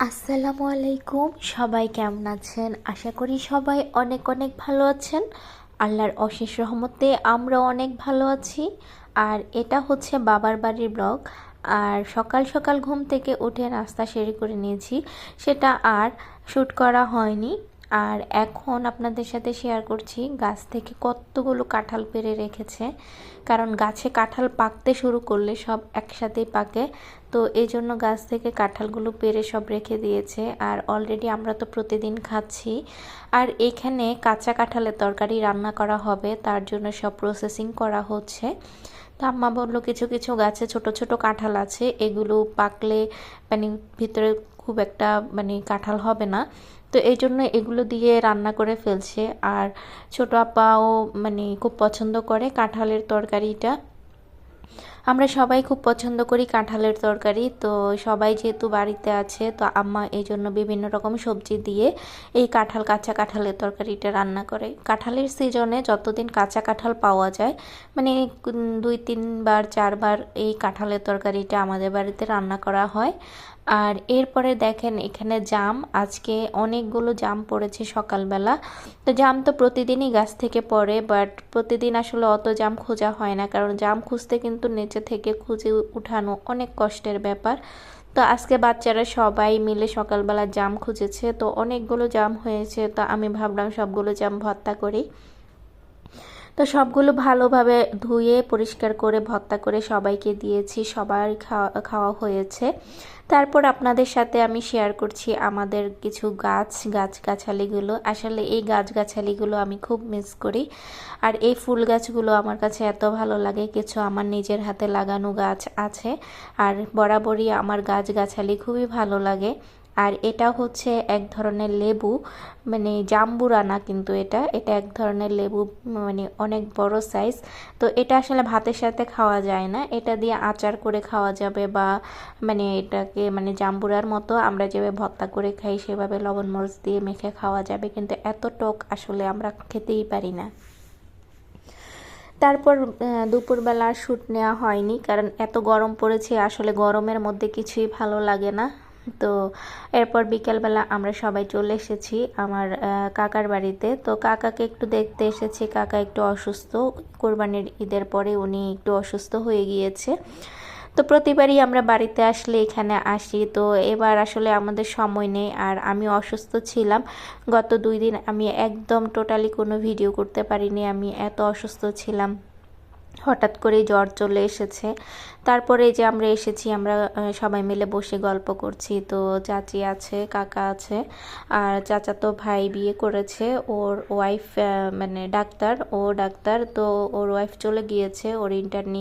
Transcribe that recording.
আসসালামু আলাইকুম। সবাই কেমন আছেন? আশা করি সবাই অনেক অনেক ভালো আছেন। আল্লাহর অশেষ রহমতে আমরা অনেক ভালো আছি। আর এটা হচ্ছে বাবার বাড়ির ব্লগ। আর সকাল সকাল ঘুম থেকে উঠে নাস্তা সেরে করে নিয়েছি। সেটা আর শ্যুট করা হয়নি। আর এখন আপনাদের সাথে শেয়ার করছি, গাছ থেকে কতগুলো কাঁঠাল পেরে রেখেছে। কারণ গাছে কাঁঠাল পাকতে শুরু করলে সব একসাথেই পাকে। তো এই জন্য গাছ থেকে কাঁঠালগুলো পেরে সব রেখে দিয়েছে। আর অলরেডি আমরা তো প্রতিদিন খাচ্ছি। আর এখানে কাঁচা কাঁঠালের তরকারি রান্না করা হবে, তার জন্য সব প্রসেসিং করা হচ্ছে। তো আম্মা বলল, কিছু কিছু গাছে ছোট ছোট কাঁঠাল আছে, এগুলো পাকলে মানে ভিতরে খুব একটা মানে কাঁঠাল হবে না। তো এই জন্য এগুলো দিয়ে রান্না করে ফেলছে। আর ছোট আপাও মানে খুব পছন্দ করে কাঁঠালের তরকারিটা। আমরা সবাই খুব পছন্দ করি কাঁঠালের তরকারি, তো সবাই যেহেতু বাড়িতে আছে, তো আম্মা এই জন্য বিভিন্ন রকম সবজি দিয়ে এই কাঁঠাল কাঁচা কাঁঠালের তরকারিটা রান্না করে। কাঁঠালের সিজনে যতদিন কাঁচা কাঁঠাল পাওয়া যায় মানে দুই, তিনবার, চারবার এই কাঁঠালের তরকারিটা আমাদের বাড়িতে রান্না করা হয়। আর এরপরে দেখেন এখানে জাম, আজকে অনেকগুলো জাম পড়েছে সকালবেলা। তো জাম তো প্রতিদিনই গাছ থেকে পড়ে, বাট প্রতিদিন আসলে অত জাম খোঁজা হয় না, কারণ জাম খুঁজতে কিন্তু নিচে থেকে খুঁজে উঠানো অনেক কষ্টের ব্যাপার। তো আজকে বাচ্চারা সবাই মিলে সকালবেলা জাম খুঁজেছে। তো অনেকগুলো জাম হয়েছে। তো আমি ভাবলাম সবগুলো জাম ভর্তা করি। তো সবগুলো ভালোভাবে ধুয়ে, পরিষ্কার করে, ভর্তা করে সবাইকে দিয়েছি। সবার খাওয়া খাওয়া হয়েছে। তারপর আপনাদের সাথে আমি শেয়ার করছি আমাদের কিছু গাছ, গাছগাছালিগুলো। আসলে এই গাছগাছালিগুলো আমি খুব মিস করি। আর এই ফুল গাছগুলো আমার কাছে এত ভালো লাগে, কিছু আমার নিজের হাতে লাগানো গাছ আছে। আর বরাবরই আমার গাছগাছালি খুবই ভালো লাগে। আর এটা হচ্ছে এক ধরনের লেবু মানে জাম্বুরা না কিন্তু এটা। এটা এক ধরনের লেবু মানে অনেক বড় সাইজ তো এটা আসলে ভাতের সাথে খাওয়া যায় না। এটা দিয়ে আচার করে খাওয়া যাবে বা মানে এটাকে মানে জাম্বুরার মতো আমরা যেভাবে ভর্তা করে খাই, সেভাবে লবণ মরিচ দিয়ে মেখে খাওয়া যাবে। কিন্তু এত টক আসলে আমরা খেতেই পারি না। তারপর দুপুরবেলা শ্যুট নেওয়া হয়নি। কারণ এত গরম পড়েছে, আসলে গরমের মধ্যে কিছুই ভালো লাগে না। তো এরপর বিকেলবেলা আমরা সবাই চলে এসেছি আমার কাকার বাড়িতে। তো কাকাকে একটু দেখতে এসেছি। কাকা একটু অসুস্থ। কোরবানির ঈদের পরে উনি একটু অসুস্থ হয়ে গিয়েছে। তো প্রতিবারই আমরা বাড়িতে আসলে এখানে আসি। তো এবার আসলে আমাদের সময় নেই আর আমি অসুস্থ ছিলাম। গত দুই দিন আমি একদম টোটালি কোনো ভিডিও করতে পারিনি। আমি এত অসুস্থ ছিলাম। হঠাৎ করে জ্বর চলে এসেছে। তারপরে যে আমরা এসেছি, আমরা সবাই মিলে বসে গল্প করছি। তো চাচি আছে, কাকা আছে, আর চাচা তো ভাই বিয়ে করেছে। ওর ওয়াইফ মানে ডাক্তার, ও ডাক্তার। তো ওর ওয়াইফ চলে গিয়েছে, ওর ইন্টারনি